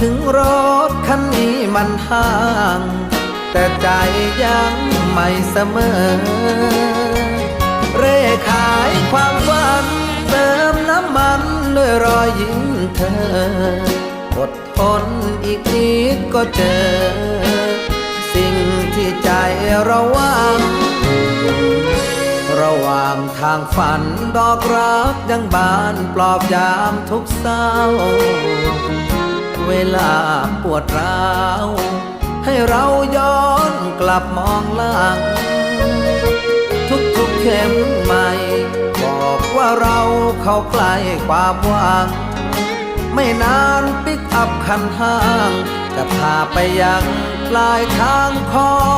ถึงรถคันนี้มันห่าง แต่ใจยังไม่เสมอ เร่ขายความฝัน เติมน้ำมันด้วยรอยยิ้มเธอ อดทนอีกนิดก็เจอ สิ่งที่ใจราหวังระหว่างทางฝันดอกรักยังบานปลอบยามทุกเศร้า เวลาปวดร้าว ให้เราย้อนกลับมองหลัง ทุกๆเข็มใหม่ บอกว่าเราเข้าใกล้ความหวัง ไม่นานปิกอัพคันห้าง จะพาไปยังปลายทางของ